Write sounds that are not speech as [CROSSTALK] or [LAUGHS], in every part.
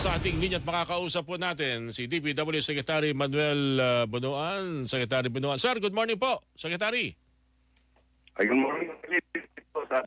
Nasa ating linya at makakausap po natin si DPW Secretary Manuel uh, Bunuan. Secretary Bunuan. Sir, good morning po. Secretary. Ay, good morning. po sa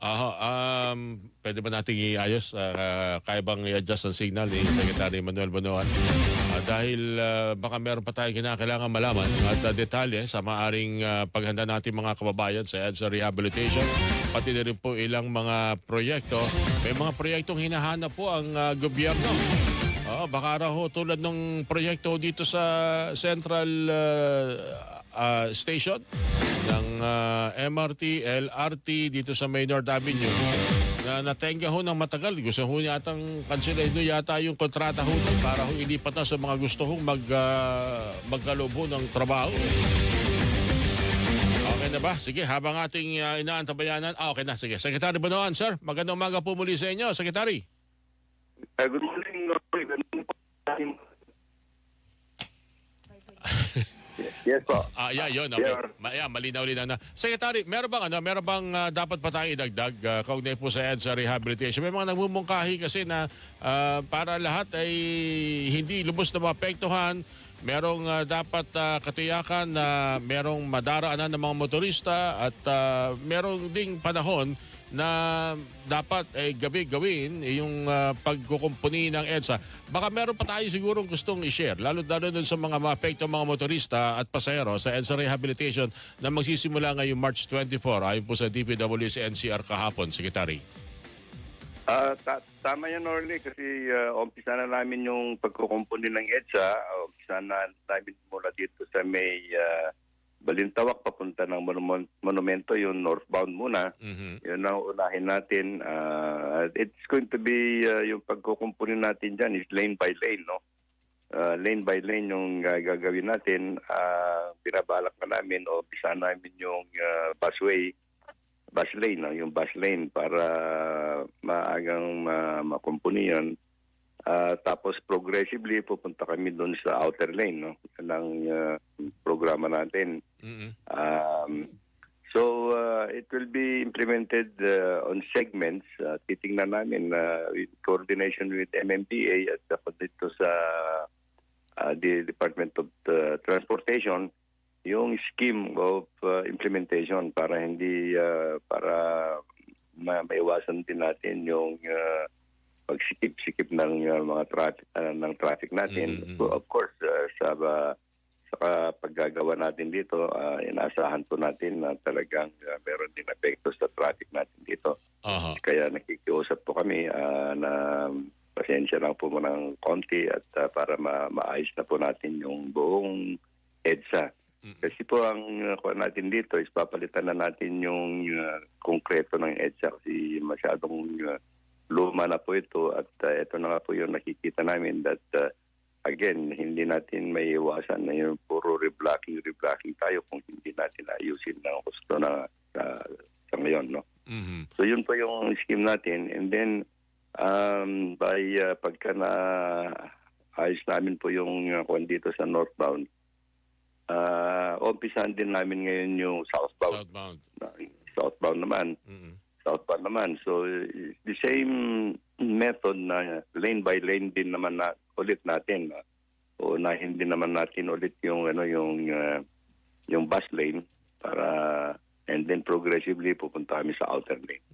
Aha, um, pwede ba nating iayos? Uh, kaya bang i-adjust ang signal ni Secretary Manuel Bunuan? Ah, dahil ah, baka meron pa tayong kinakailangan malaman at ah, detalye sa maaring ah, paghanda natin mga kababayan sa EDSA Rehabilitation. Pati na rin po ilang mga proyekto. May mga proyektong hinahanap po ang ah, gobyerno. Oh, baka raw ho, tulad ng proyekto dito sa Central ah, ah, Station ng ah, MRT, LRT dito sa May North Avenue na natenga ho ng matagal. Gusto ho yatang kanselahin ho yata yung kontrata ho doon para ho ilipat na sa mga gusto hong mag, uh, magkaloob ho ng trabaho. Okay na ba? Sige, habang ating uh, inaantabayanan. Ah, okay na. Sige. Secretary Banoan, sir. Magandang umaga po muli sa inyo, Secretary. Ay, good morning. Roy. Good morning. [LAUGHS] yes po. Ah, yeah, yun. Okay. Yeah. Ma- yeah, malinaw-linaw na. Secretary, meron bang ano, meron bang ah, dapat pa tayong idagdag uh, kaugnay po sa EDSA rehabilitation? May mga nagmumungkahi kasi na ah, para lahat ay hindi lubos na maapektuhan. Merong ah, dapat ah, katiyakan na merong madaraanan ng mga motorista at ah, merong ding panahon na dapat ay gabi gawin yung uh, pagkukumpuni ng EDSA. Baka meron pa tayo sigurong gustong i-share, lalo lalo dun sa mga maapekto mga motorista at pasahero sa EDSA Rehabilitation na magsisimula ngayong March 24 ayon po sa DPW's NCR kahapon, Secretary. Ah, ta- tama yan, Orly, kasi uh, umpisa na namin yung pagkukumpuni ng EDSA. Uh, umpisa na namin mula dito sa may ah, Balintawak papunta ng monumen- monumento, yung northbound muna. Mhm. Yun ang unahin natin. Ah, it's going to be, ah, yung pagkukumpuni natin dyan is lane by lane, no? Ah, lane by lane yung ah, gagawin natin. Ah, binabalak na namin o bisa namin yung ah, busway, bus lane, no? yung bus lane para maagang ma makumpuni yun. Ah, tapos progressively pupunta kami doon sa outer lane, no? Ang ah, programa natin. Mhm. Um, so uh, it will be implemented uh, on segments. Uh, titingnan namin uh, with coordination with MMDA at saka dito sa uh, the Department of uh, Transportation yung scheme of uh, implementation para hindi uh, para ma- maiwasan din natin yung uh, pagsikip-sikip ng uh, mga traffic uh, ng traffic natin. Mm, mm. So, of course uh, sa uh, sa paggagawa natin dito, uh, inaasahan po natin na talagang uh, meron din epekto sa traffic natin dito. Aha. Kaya nakikiusap po kami uh, na pasensya lang po muna ng konti at uh, para ma- maayos na po natin yung buong EDSA. Mm. Kasi po ang uh, natin dito is papalitan na natin yung uh, konkreto ng EDSA kasi masyadong uh, luma na po ito at uh, ito na nga po yung nakikita namin that uh, again, hindi natin may iwasan na yung puro reblocking, reblocking tayo kung hindi natin ayusin ng gusto na sa, sa ngayon, no? Mhm. So yun po yung scheme natin. And then, um, by uh, pagka na ayos namin po yung uh, kung dito sa northbound, uh, umpisahan din namin ngayon yung southbound. Southbound. Na- southbound naman. Mhm. Southbound naman. So, uh, the same method na lane by lane din naman na ulit natin. Uh, unahin din naman natin ulit yung ano yung uh, yung bus lane para and then progressively pupunta kami sa outer lane.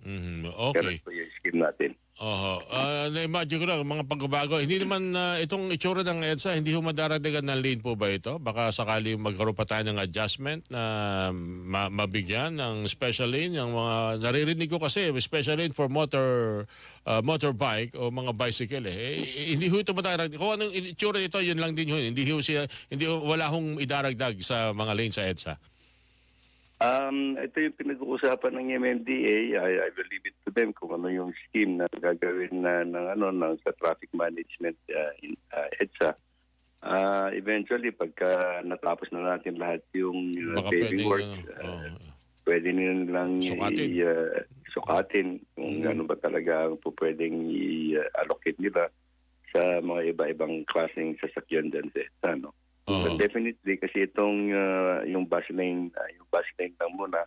Kaya Okay. po yung scheme natin. Oho. Ah, na-imagine ko lang, mga pagbabago. Hindi naman ah, itong itsura ng EDSA, hindi ho madaragdagan ng lane po ba ito? Baka sakali magkaroon pa tayo ng adjustment na ma- mabigyan ng special lane. Yung mga, naririnig ko kasi, special lane for motor ah, motorbike o mga bicycle eh. Eh, hindi ho ito madaragdag. Kung anong itsura nito, yun lang din ho. Hindi ho siya, hindi ho, wala hong idaragdag sa mga lane sa EDSA. Um, ito yung pinag-uusapan ng MMDA. I, I will leave it to them kung ano yung scheme na gagawin na ng ano ng sa traffic management uh, in uh, EDSA. Uh, eventually, pagka natapos na natin lahat yung uh, paving work, ano, uh, oh. pwede nilang Sukatin. i- uh, sukatin kung Mm. ano ba talaga ang po pwedeng i-allocate nila sa mga iba-ibang klaseng sasakyan dyan sa EDSA. No? Oo. But definitely kasi itong uh, yung bus lane, uh, yung bus lane lang muna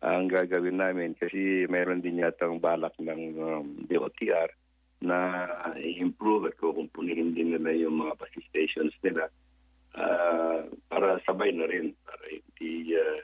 ang gagawin namin kasi meron din yatang balak ng um, DOTR na i-improve at kukumpunihin din nila yung mga bus stations nila ah, para sabay na rin para hindi uh,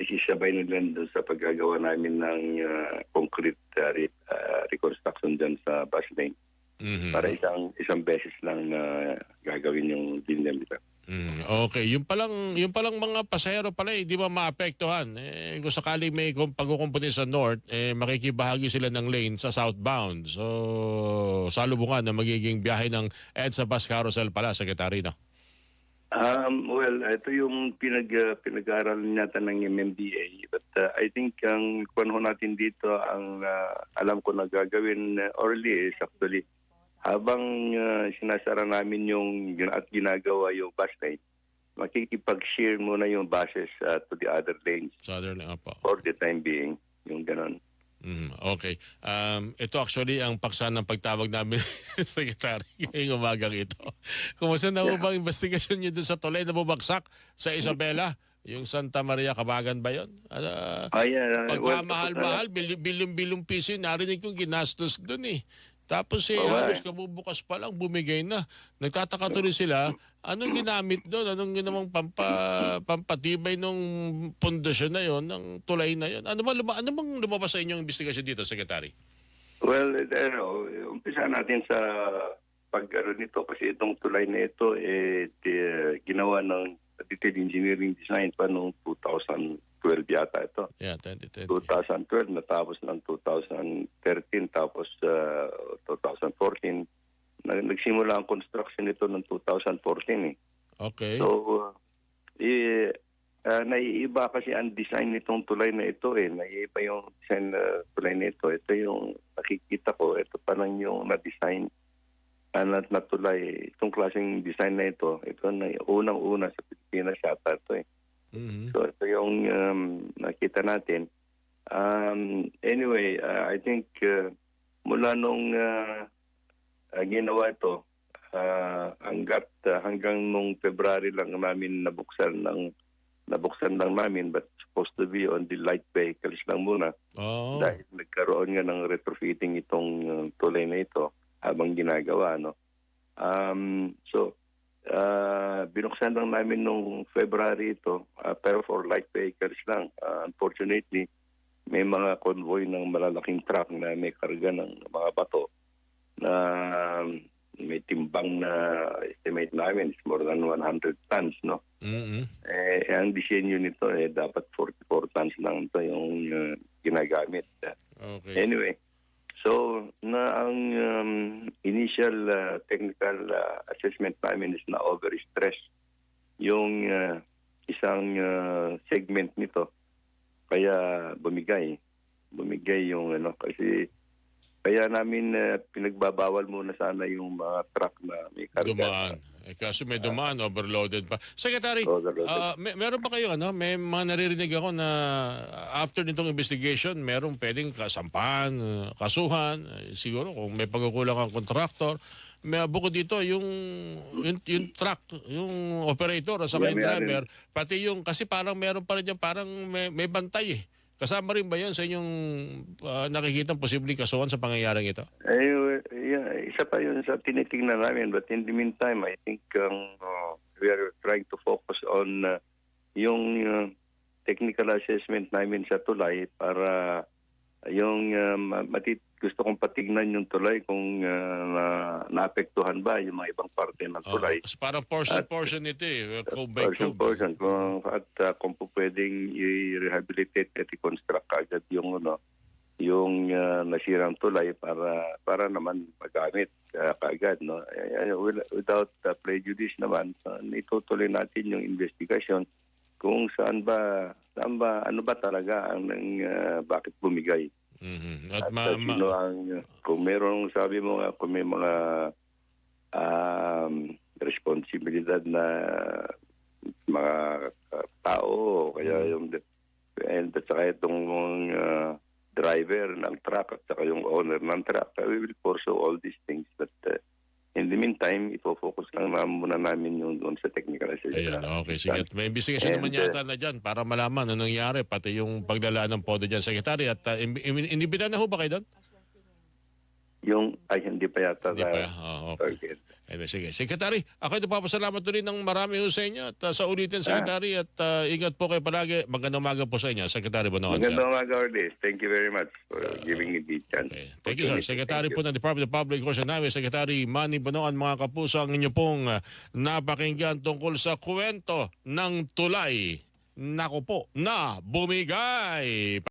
isisabay na rin doon sa paggagawa namin ng ah, concrete re- ah, reconstruction dyan sa bus lane Mhm. para isang isang beses lang na gagawin yung nila. Mm, okay, yung palang yung palang mga pasahero pala eh, di ba maapektuhan? Eh, kung sakaling may kum- pagkukumpuni sa north, eh makikibahagi sila ng lane sa southbound. So, salubungan na magiging biyahe ng EDSA bus carousel pala, Secretary, no? Um, well, ito yung pinag, uh, pinag-aaralan natin ng MMDA. But uh, I think ang kuwan ho natin dito, ang uh, alam ko na gagawin uh, early is actually habang uh, sinasara namin yung yun at ginagawa yung bus lane, makikipag-share muna yung buses uh, to the other lanes Southern, apo. for the time being. Yung ganon. Mhm, okay. Um, ito actually ang paksa ng pagtawag namin, [LAUGHS] Secretary, ngayong umagang ito. Kumusta na yeah. bang investigasyon niyo doon sa tulay na bumagsak sa Isabela? Yung Santa Maria Cabagan ba yun? Ano, Ah, yeah. uh, well, Pagkamahal-mahal, bil- bilong-bilong piso yun. Narinig ko ginastos doon eh. Tapos eh, Oo, halos eh. kabubukas pa lang, bumigay na. Nagtataka tuloy sila, anong ginamit doon? Anong ginawang pampa, pampatibay nung pundasyon na yon ng tulay na yon? Ano ba ano bang lumabas sa inyong investigasyon dito, Secretary? Well, eh, ano, umpisa natin sa pagkaro nito kasi itong tulay na ito eh di- ginawa ng detailed engineering design pa noong 2012 yata ito. Yeah, 2010. 2012 natapos ng 2013 tapos uh, 2014 na, nagsimula ang construction nito ng 2014 eh. Okay. So uh, eh, ah, naiiba kasi ang design nitong tulay na ito eh. Naiiba yung design na tulay na ito. Yung nakikita ko. Ito pa lang yung na-design ah, na, na tulay. Itong klaseng design na ito. Ito na unang-una sa Pilipinas yata ito eh. Mhm. So ito yung um, nakita natin. Um, anyway, uh, I think uh, mula nung uh, uh, ginawa ito, uh, hanggat uh, hanggang nung February lang namin nabuksan ng nabuksan lang namin but supposed to be on the light vehicles lang muna Oh. dahil nagkaroon nga ng retrofitting itong uh, tulay na ito habang ginagawa no um so uh, binuksan lang namin nung February ito uh, pero for light vehicles lang Uh, unfortunately may mga convoy ng malalaking truck na may karga ng mga bato na um, may timbang na estimate namin is more than 100 tons no Mhm. eh, ang disenyo nito eh dapat 44 tons lang ito yung uh, ginagamit. Okay. Anyway, so na ang um, initial uh, technical uh, assessment namin is na overstress yung uh, isang uh, segment nito kaya bumigay bumigay yung ano kasi kaya namin uh, pinagbabawal muna sana yung mga truck na may karga. Dumaan. Eh, kaso may dumaan, overloaded pa. Secretary, Overloaded. ah, may, meron pa kayo, ano? May mga naririnig ako na after nitong investigation, meron pwedeng kasampahan, ah, kasuhan, eh, siguro kung may pagkukulang ang contractor. May bukod dito, yung, yung, yung truck, yung operator, saka Yeah, yung driver, pati yung, kasi parang meron pa rin dyan, parang may, may bantay eh. Kasama rin ba yun sa inyong ah, nakikita posibleng kasuhan sa pangyayaring ito? Eh, yeah, isa pa yun sa tinitingnan namin. But in the meantime, I think um, uh, we are trying to focus on uh, yung uh, technical assessment namin sa tulay para yung uh, ma- mati- gusto kong patignan yung tulay kung uh, na, naapektuhan ba yung mga ibang parte ng tulay. kasi parang portion At- portion ito eh. Code by Portion, code. portion. Kung, at uh, kung po pwedeng i-rehabilitate at i-construct agad yung ano, yung uh, nasirang tulay para para naman magamit uh, kaagad no Eh, eh, without uh, prejudice naman uh, itutuloy natin yung investigation kung saan ba saan ba ano ba talaga ang uh, bakit bumigay Mhm. At at ma, sino ang kung merong sabi mo nga kung may mga um, responsibilidad na mga tao kaya Mm. yung and at saka itong uh, driver ng truck at saka yung owner ng truck we will pursue all these things but uh, in the meantime ipo-focus lang muna namin yung doon sa technical assessment. Ayun, okay. Sige. At may investigation And, naman yata na dyan para malaman anong nangyari, pati yung paglalaan ng podo dyan, Secretary. At uh, im- im- inibitan na ho ba kayo doon? Yung, ay, hindi pa yata. Hindi pa. Oh, okay. target. Anyway, sige. Secretary, ako ito papasalamat ulit ng marami ho sa inyo at uh, sa ulitin, Ah. Secretary, at uh, ingat po kayo palagi. Magandang umaga po sa inyo, Secretary Bonoan. Magandang umaga ulit. Thank you very much for giving me the chance. Okay. Thank you, sir. Secretary Thank po ng Department of Public Works and Highways, Secretary Manny Bonoan, mga kapuso, ang inyo pong uh, napakinggan tungkol sa kwento ng tulay. Nako po, na bumigay.